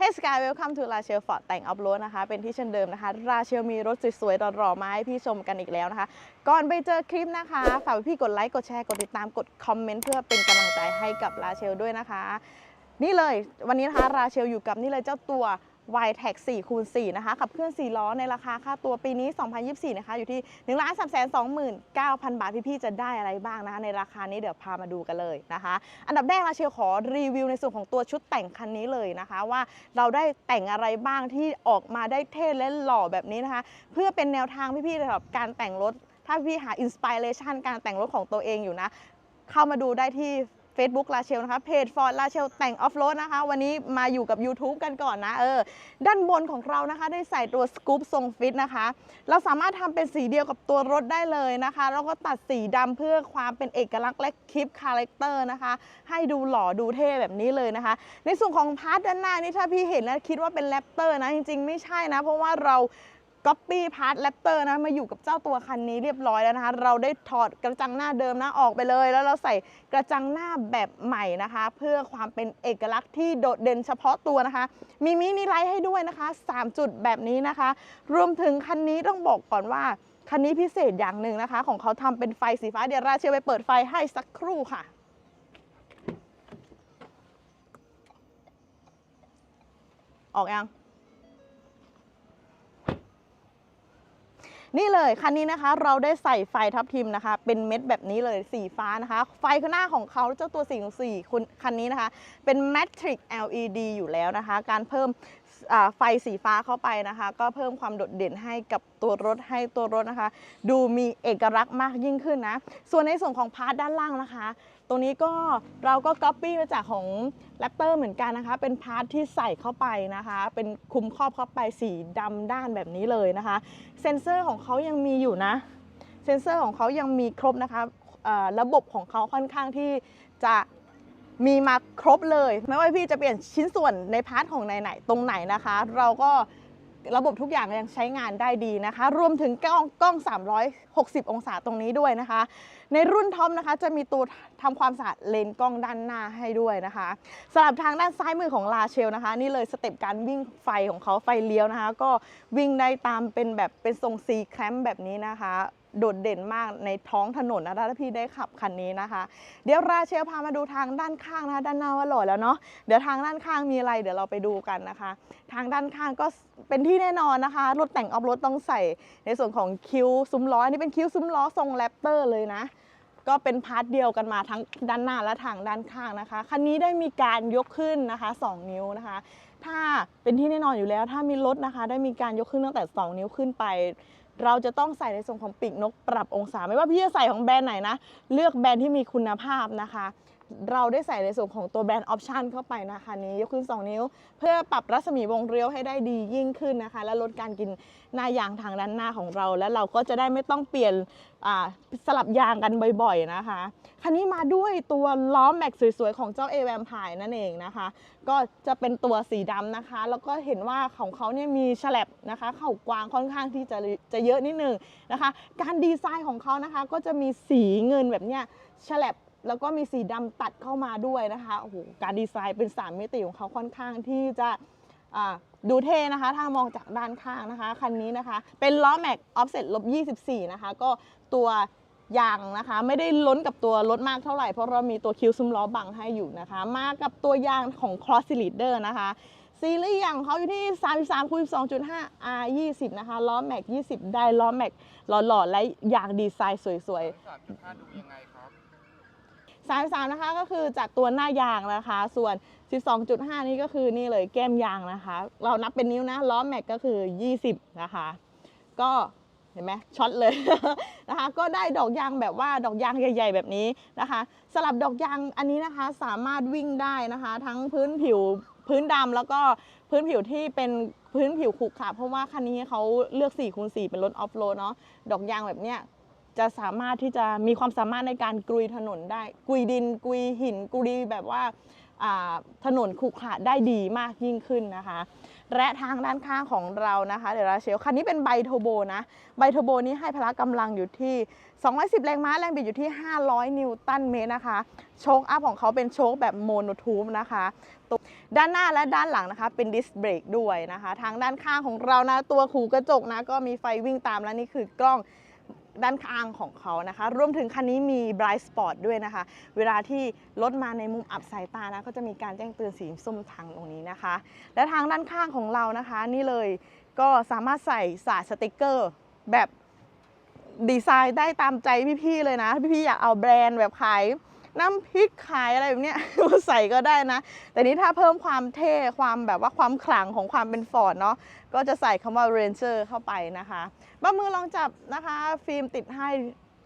Hey Sky Welcome to ราเชลฟอร์ดแต่งอัพโหลดนะคะ เป็นที่เช่นเดิมนะคะ ราเชลมีรถสวยๆหล่อๆมาให้พี่ชมกันอีกแล้วนะคะ ก่อนไปเจอคลิปนะคะ ฝากพี่กดไลค์ กดแชร์ กดติดตาม กดคอมเมนต์เพื่อเป็นกำลังใจให้กับราเชลด้วยนะคะ นี่เลยวันนี้นะคะราเชลอยู่กับนี่เลยเจ้าตัว y t e c 4คูณ4นะคะขับเคลื่อน 4 ล้อในราคาค่าตัวปีนี้ 2024 นะคะ อยู่ที่ 1 3 2 9 0 0 บาท พี่ๆ จะได้อะไรบ้างนะคะ ในราคานี้เดี๋ยวพามาดูกันเลยนะคะ อันดับแรกราเชลขอรีวิวในส่วนของตัวชุดแต่งคันนี้เลยนะคะ ว่าเราได้แต่งอะไรบ้างที่ออกมาได้เท่และหล่อแบบนี้นะคะ เพื่อเป็นแนวทางพี่ๆสำหรับการแต่งรถ ถ้าพี่หาอินสปิเรชันการแต่งรถของตัวเองอยู่นะ เข้ามาดูได้ที่ Facebook ลาเชลนะคะเพจ Ford ลาเชลแต่งออฟโรดนะคะ วันนี้มาอยู่กับ YouTube กันก่อนนะเออด้านบนของเรานะคะ ได้ใส่ตัวสกู๊ปทรงฟิตนะคะ เราสามารถทำเป็นสีเดียวกับตัวรถได้เลยนะคะ แล้วก็ตัดสีดำเพื่อความเป็นเอกลักษณ์และคลิปคาแรคเตอร์นะคะ ให้ดูหล่อดูเท่แบบนี้เลยนะคะ ในส่วนของพาร์ทด้านหน้านี่ถ้าพี่เห็นแล้วคิดว่าเป็นแรปเตอร์นะจริงๆ ไม่ใช่นะ เพราะว่าเรา ก๊อปปี้พาร์ทแรปเตอร์นะมาอยู่กับเจ้าตัวคันนี้เรียบร้อยแล้วนะคะ เราได้ถอดกระจังหน้าเดิมนะออกไปเลย แล้วเราใส่กระจังหน้าแบบใหม่นะคะ เพื่อความเป็นเอกลักษณ์ที่โดดเด่นเฉพาะตัวนะคะ มีมินิไลท์ให้ด้วยนะคะ 3 จุดแบบนี้นะคะ รวมถึงคันนี้ต้องบอกก่อนว่า คันนี้พิเศษอย่างหนึ่งนะคะ ของเขาทำเป็นไฟสีฟ้าเดี๋ยวราเชียวไปเปิดไฟให้สักครู่ค่ะออกยัง นี่เลยคันนี้นะคะเราได้ใส่ไฟทับทิมนะคะ เป็นเม็ดแบบนี้เลยสีฟ้านะคะ ไฟข้างหน้าของเขาเจ้าตัว4 4คุณคันนี้นะคะ เป็น Matrix LED อยู่แล้วนะคะ การเพิ่มไฟสีฟ้าเข้าไปนะคะ ก็เพิ่มความโดดเด่นให้กับตัวรถให้ตัวรถนะคะ ดูมีเอกลักษณ์มากยิ่งขึ้นนะ ส่วนในส่วนของพาร์ทด้านล่างนะคะ ตรงนี้ก็เราก็ก๊อปปี้มาจากของแรปเตอร์เหมือนกันนะคะ เป็นพาร์ทที่ใส่เข้าไปนะคะ เป็นคุมครอบเข้าไปสีดำด้านแบบนี้เลยนะคะ เซ็นเซอร์ของเขายังมีอยู่นะ เซ็นเซอร์ของเขายังมีครบนะคะระบบของเขาค่อนข้างที่จะมีมาครบเลย ไม่ว่าพี่จะเปลี่ยนชิ้นส่วนในพาร์ทของไหนๆตรงไหนนะคะ เราก็ระบบทุกอย่างยังใช้งานได้ดีนะคะ รวมถึงกล้องกล้อง 360 องศาตรงนี้ด้วยนะคะ ในรุ่นท็อปนะคะ จะมีตัวทำความสะอาดเลนส์กล้องด้านหน้าให้ด้วยนะคะสำหรับทางด้านซ้ายมือของลาเชลนะคะ นี่เลยสเต็ปการวิ่งไฟของเขาไฟเลี้ยวนะคะ ก็วิ่งได้ตามเป็นแบบเป็นทรงซีแคมแบบนี้นะคะ โดดเด่นมากในท้องถนนนะถ้าพี่ได้ขับคันนี้นะคะ เดี๋ยวราเชลพามาดูทางด้านข้างนะคะด้านหน้าว่าหล่อแล้วเนาะเดี๋ยวทางด้านข้างมีอะไร เดี๋ยวเราไปดูกันนะคะ ทางด้านข้างก็เป็นที่แน่นอนนะคะ รถแต่งออฟรถต้องใส่ในส่วนของคิ้วซุ้มล้ออันนี้เป็นคิ้วซุ้มล้อทรงแรปเตอร์เลยนะก็เป็นพาร์ทเดียวกันมาทั้งด้านหน้าและทางด้านข้างนะคะ คันนี้ได้มีการยกขึ้นนะคะ 2 นิ้วนะคะ ถ้าเป็นที่แน่นอนอยู่แล้ว ถ้ามีรถนะคะ ได้มีการยกขึ้นตั้งแต่ 2 นิ้วขึ้นไป เราจะต้องใส่ในส่วนของปีกนกปรับองศา ไม่ว่าพี่จะใส่ของแบรนด์ไหนนะ เลือกแบรนด์ที่มีคุณภาพนะคะ เราได้ใส่ในส่วนของตัวแบรนด์ออปชันเข้าไปนะคะนี้ยกขึ้น 2 นิ้ว เพื่อปรับรัศมีวงเลี้ยวให้ได้ดียิ่งขึ้นนะคะ และลดการกินหน้ายางทางด้านหน้าของเรา และเราก็จะได้ไม่ต้องเปลี่ยนสลับยางกันบ่อยๆนะคะ คันนี้มาด้วยตัวล้อแม็กสวยๆ ของเจ้า a v a m p i r e นั่นเองนะคะ ก็จะเป็นตัวสีดำนะคะ แล้วก็เห็นว่าของเขาเนี่ยมีฉลับนะคะ เข่ากวางค่อนข้างที่จะจะเยอะนิดนึงนะคะ การดีไซน์ของเขานะคะก็จะมีสีเงินแบบเนี้ยฉลับ แล้วก็มีสีดำตัดเข้ามาด้วยนะคะโอ้โหการดีไซน์เป็น 3 มิติของเขาค่อนข้างที่จะดูเท่นะคะ ถ้ามองจากด้านข้างนะคะ คันนี้นะคะ เป็นล้อแม็กออฟเซ็ตลบ24 นะคะ ก็ตัวยางนะคะ ไม่ได้ล้นกับตัวรถมากเท่าไหร่ เพราะเรามีตัวคิวซุ้มล้อบังให้อยู่นะคะ มากับตัวยางของ Cross Cylinder นะคะซีรีส์ยางของเขาอยู่ที่ 33คูณ2.5 R 20นะคะ ล้อแม็ก 20 ได้ล้อแม็กหล่อๆ และยางดีไซน์สวยๆ 33 นะคะก็คือจากตัวหน้ายางนะคะ ส่วน 12.5 นี่ก็คือนี่เลยแก้มยางนะคะ เรานับเป็นนิ้วนะล้อแม็กก็คือ 20 นะคะ ก็เห็นไหมช็อตเลยนะคะ ก็ได้ดอกยางแบบว่าดอกยางใหญ่ ๆ แบบนี้นะคะ สลับดอกยางอันนี้นะคะสามารถวิ่งได้นะคะ ทั้งพื้นผิวพื้นดำแล้วก็พื้นผิวที่เป็นพื้นผิวขรุขระเพราะว่าคันนี้เขาเลือก4คูณ4เป็นรถออฟโรดเนาะดอกยางแบบเนี้ย จะสามารถที่จะมีความสามารถในการกรุยถนนได้กุยดินกุยหินกุยแบบว่าถนนขรุขระได้ดีมากยิ่งขึ้นนะคะ และทางด้านข้างของเรานะคะเดี๋ยวเราเชลคันนี้เป็นไบโทโบนะไบโทโบนี้ให้พละกำลังอยู่ที่ 210 แรงม้าแรงบิดอยู่ที่ 500 นิวตันเมตรนะคะ โชคอัพของเขาเป็นโชคแบบโมโนทูบนะคะด้านหน้าและด้านหลังนะคะเป็นดิสเบรกด้วยนะคะ ทางด้านข้างของเรานะตัวหูกระจกนะก็มีไฟวิ่งตามและนี่คือกล้อง ด้านข้างของเขานะคะ รวมถึงคันนี้มี Bright Spot ด้วยนะคะ เวลาที่รถมาในมุมอับสายตานะก็จะมีการแจ้งเตือนสีส้มทางตรงนี้นะคะ และทางด้านข้างของเรานะคะ นี่เลยก็สามารถใส่สายสติกเกอร์แบบดีไซน์ได้ตามใจพี่ๆเลยนะ พี่ๆอยากเอาแบรนด์แบบขาย น้ำพริกขายอะไรแบบเนี้ย ใส่ก็ได้นะ แต่นี้ถ้าเพิ่มความเท่ความแบบว่าความขลังของความเป็นฟอร์ดเนาะก็จะใส่คำว่า Ranger เข้าไปนะคะบ้ามือลองจับนะคะ ฟิล์มติดให้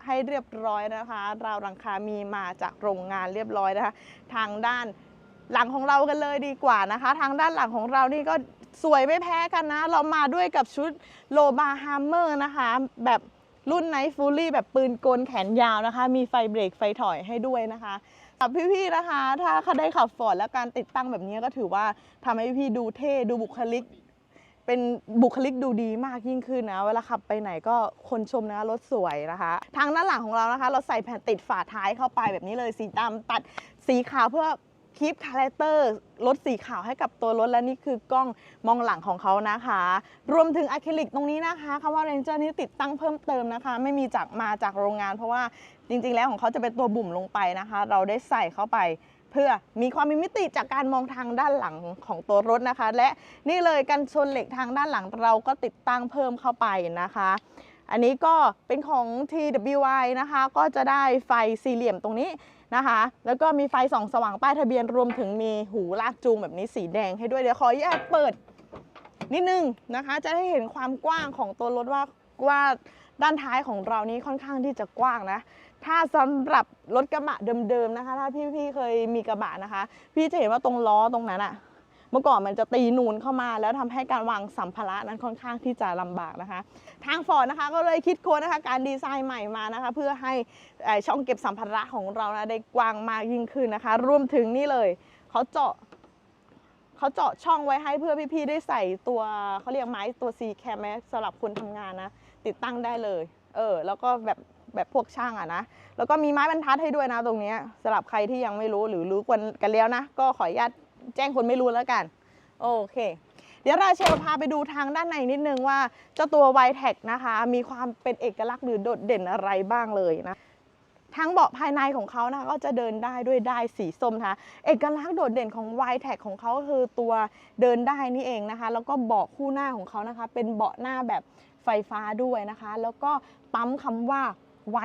ให้เรียบร้อยนะคะ ราวรังคามีมาจากโรงงานเรียบร้อยนะคะ ทางด้านหลังของเรากันเลยดีกว่านะคะ ทางด้านหลังของเรานี่ก็สวยไม่แพ้กันนะ เรามาด้วยกับชุดโลบาฮัมเมอร์นะคะ แบบ รุ่นไนท์ฟูลี่แบบปืนกลแขนยาวนะคะ มีไฟเบรกไฟถอยให้ด้วยนะคะสำหรับพี่ๆนะคะ ถ้าเขาได้ขับฟอร์ดแล้วการติดตั้งแบบนี้ก็ถือว่าทำให้พี่ๆดูเท่ดูบุคลิก เป็นบุคลิกดูดีมากยิ่งขึ้นนะ เวลาขับไปไหนก็คนชมนะรถสวยนะคะ ทางด้านหลังของเรานะคะ เราใส่แผ่นติดฝาท้ายเข้าไปแบบนี้เลยสีดำตัดสีขาวเพื่อ คีปคาแรคเตอร์รถสีขาวให้กับตัวรถและนี่คือกล้องมองหลังของเขานะคะ รวมถึงอะคริลิกตรงนี้นะคะคำว่า Ranger นี้ติดตั้งเพิ่มเติมนะคะ ไม่มีจากมาจากโรงงาน เพราะว่าจริงๆ แล้วของเขาจะเป็นตัวบุ่มลงไปนะคะ เราได้ใส่เข้าไปเพื่อมีความมีมิติจากการมองทางด้านหลังของตัวรถนะคะ และนี่เลยกันชนเหล็กทางด้านหลังเราก็ติดตั้งเพิ่มเข้าไปนะคะ อันนี้ก็เป็นของ TWI นะคะ ก็จะได้ไฟสี่เหลี่ยมตรงนี้ นะคะ แล้วก็มีไฟส่องสว่างป้ายทะเบียนรวมถึงมีหูลากจูงแบบนี้สีแดงให้ด้วยเดี๋ยวขออนุญาตเปิดนิดนึงนะคะ จะได้เห็นความกว้างของตัวรถว่าว่าด้านท้ายของเรานี้ค่อนข้างที่จะกว้างนะ ถ้าสำหรับรถกระบะเดิมๆนะคะ ถ้าพี่ๆเคยมีกระบะนะคะ พี่จะเห็นว่าตรงล้อตรงนั้นอะ เมื่อก่อนมันจะตีนูนเข้ามา แล้วทำให้การวางสัมภาระนั้นค่อนข้างที่จะลำบากนะคะ ทางฟอร์ดนะคะก็เลยคิดค้นนะคะการดีไซน์ใหม่มานะคะ เพื่อให้ช่องเก็บสัมภาระของเรานะได้กว้างมากยิ่งขึ้นนะคะ รวมถึงนี่เลยเขาเจาะเขาเจาะช่องไว้ให้เพื่อพี่ๆได้ใส่ตัวเขาเรียกไม้ตัว C cam ไหมสำหรับคนทำงานนะ ติดตั้งได้เลย เออ แล้วก็แบบแบบพวกช่างอะนะ แล้วก็มีไม้บรรทัดให้ด้วยนะตรงนี้สำหรับใครที่ยังไม่รู้หรือรู้กันกันแล้วนะ ก็ขออนุญาต แจ้งคนไม่รู้แล้วกัน โอเค เดี๋ยวราเชลพาไปดูทางด้านในนิดนึงว่า เจ้าตัว y t e c นะคะ มีความเป็นเอกลักษณ์หรือโดดเด่นอะไรบ้างเลยนะทั้งเบาะภายในของเขานะก็จะเดินได้ด้วยได้สีส้มนะคะเอกลักษณ์โดดเด่นของ y t e c ของเขาคือตัวเดินได้นี่เองนะคะ แล้วก็เบาะคู่หน้าของเขานะคะ เป็นเบาะหน้าแบบไฟฟ้าด้วยนะคะ แล้วก็ปั๊มคำว่า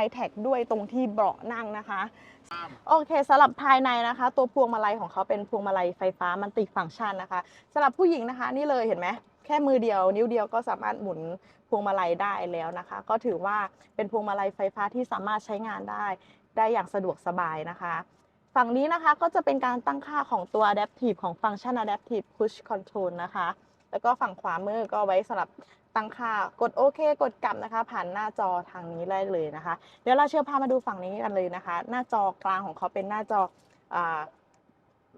y t e c ด้วยตรงที่เบาะนั่งนะคะ โอเคสำหรับภายในนะคะ ตัวพวงมาลัยของเขาเป็นพวงมาลัยไฟฟ้ามันติฟังก์ชันนะคะสำหรับผู้หญิงนะคะ นี่เลยเห็นไหมแค่มือเดียว นิ้วเดียวก็สามารถหมุนพวงมาลัยได้แล้วนะคะ ก็ถือว่าเป็นพวงมาลัยไฟฟ้าที่สามารถใช้งานได้ ได้อย่างสะดวกสบายนะคะ ฝั่งนี้นะคะก็จะเป็นการตั้งค่าของตัว Adaptive ของฟังก์ชัน Adaptive Push Control นะคะ แล้วก็ฝั่งขวามือก็ไว้สำหรับ ตั้งค่า กดโอเค กดกลับนะคะ ผ่านหน้าจอทางนี้ได้เลยนะคะ เดี๋ยวเราเชิญพามาดูฝั่งนี้กันเลยนะคะ หน้าจอกลางของเขาเป็นหน้าจอ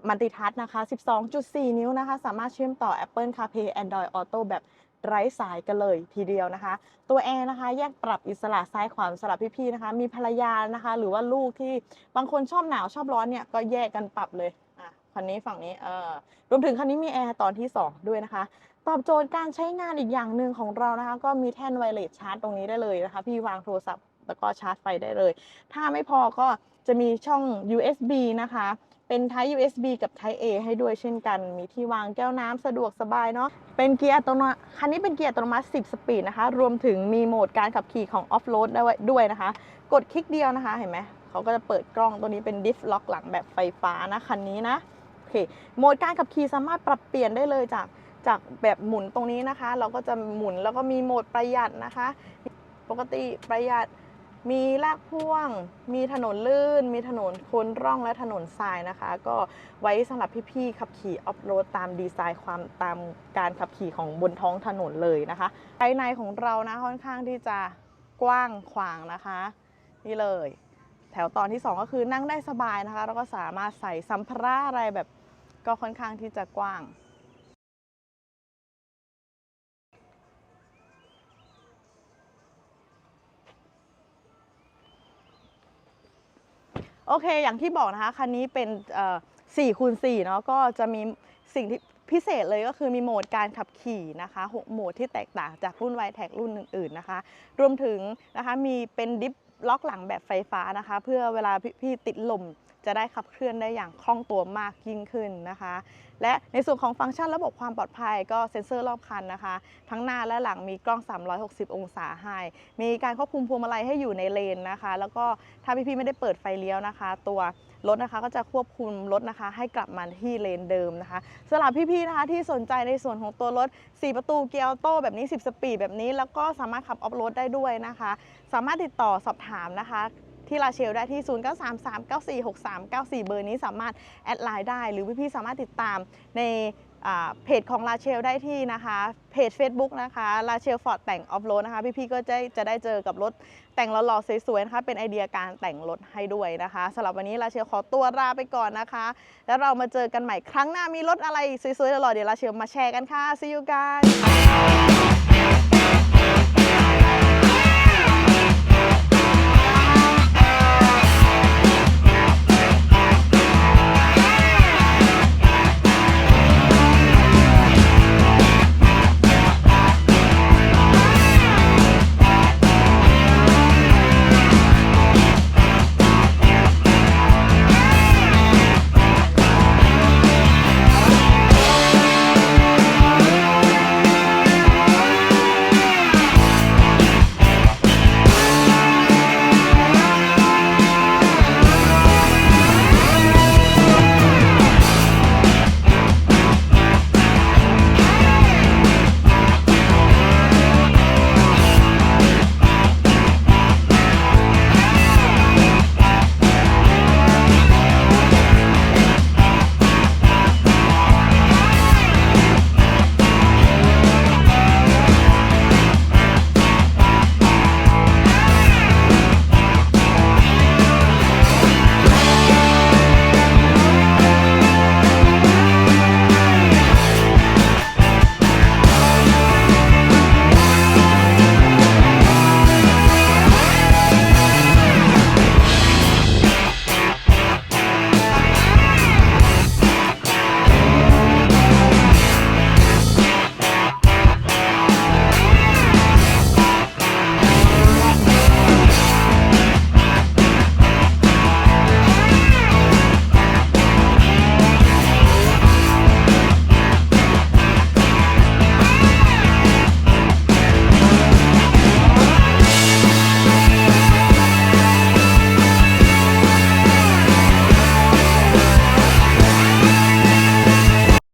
มัลติทัชนะคะ 12.4 นิ้วนะคะ สามารถเชื่อมต่อ Apple CarPlay Android Auto แบบไร้สายกันเลยทีเดียวนะคะ ตัวแอร์นะคะ แยกปรับอิสระซ้ายขวาสำหรับพี่ๆนะคะ มีภรรยานะคะ หรือว่าลูกที่บางคนชอบหนาวชอบร้อนเนี่ยก็แยกกันปรับเลยอะคันนี้ฝั่งนี้เออรวมถึงคันนี้มีแอร์ตอนที่ 2 ด้วยนะคะ ตอบโจทย์การใช้งานอีกอย่างหนึ่งของเรานะคะ ก็มีแท่นไวเลสชาร์จตรงนี้ได้เลยนะคะ พี่วางโทรศัพท์แล้วก็ชาร์จไฟได้เลย ถ้าไม่พอก็จะมีช่อง USB นะคะ เป็น Type USB กับ Type A ให้ด้วยเช่นกัน มีที่วางแก้วน้ำสะดวกสบายเนาะ เป็นเกียร์อัตโนมัติคันนี้เป็นเกียร์อัตโนมัติ 10 สปีดนะคะ รวมถึงมีโหมดการขับขี่ของออฟโรดได้วยด้วยนะคะ กดคลิกเดียวนะคะ เห็นไหม เขาก็จะเปิดกล้องตัวนี้เป็นดิฟล็อกหลังแบบไฟฟ้านะคันนี้นะ โอเค โหมดการขับขี่สามารถปรับเปลี่ยนได้เลยจาก จากแบบหมุนตรงนี้นะคะ เราก็จะหมุนแล้วก็มีโหมดประหยัดนะคะ ปกติประหยัดมีลากพ่วง มีถนนลื่น มีถนนโค้นร่องและถนนทรายนะคะ ก็ไว้สำหรับพี่ๆขับขี่ออฟโรดตามดีไซน์ความตามการขับขี่ของบนท้องถนนเลยนะคะภายในของเรานะค่อนข้างที่จะกว้างขวางนะคะ นี่เลย แถวตอนที่ 2 ก็คือนั่งได้สบายนะคะ แล้วก็สามารถใส่สัมภาระอะไรแบบก็ค่อนข้างที่จะกว้าง โอเค อย่างที่บอกนะคะ คันนี้เป็น4คูณ4เนาะ ก็จะมีสิ่งที่พิเศษเลยก็คือมีโหมดการขับขี่นะคะ 6 โหมดที่แตกต่างจากรุ่นไวแท็กรุ่นอื่นๆนะคะ รวมถึงนะคะมีเป็นดิฟล็อกหลังแบบไฟฟ้านะคะ เพื่อเวลาพี่พี่ติดลมจะได้ขับเคลื่อนได้อย่างคล่องตัวมากยิ่งขึ้นนะคะ และในส่วนของฟังก์ชันระบบความปลอดภัยก็เซ็นเซอร์รอบคันนะคะ ทั้งหน้าและหลังมีกล้อง 360 องศาให้ มีการควบคุมพวงมาลัยให้อยู่ในเลนนะคะ แล้วก็ถ้าพี่ๆไม่ได้เปิดไฟเลี้ยวนะคะ ตัวรถนะคะก็จะควบคุมรถนะคะ ให้กลับมาที่เลนเดิมนะคะสำหรับพี่ๆนะคะที่สนใจในส่วนของตัวรถ 4 ประตูเกียร์ออโต้แบบนี้ 10 สปีดแบบนี้ แล้วก็สามารถขับออฟโรดได้ด้วยนะคะ สามารถติดต่อสอบถามนะคะ ที่ลาเชลได้ที่ 0933946394 เบอร์นี้สามารถแอดไลน์ได้ หรือพี่ๆสามารถติดตามในเพจของลาเชลได้ที่นะคะเพจ Facebook นะคะลาเชลฟอร์ดแต่งออฟโรดนะคะพี่ๆก็จะจะได้เจอกับรถแต่งหล่อๆสวยๆนะคะเป็นไอเดียการแต่งรถให้ด้วยนะคะสำหรับวันนี้ลาเชลขอตัวลาไปก่อนนะคะ แล้วเรามาเจอกันใหม่ครั้งหน้ามีรถอะไรสวยๆหล่อๆเดี๋ยวลาเชลมาแชร์กันค่ะ see you guys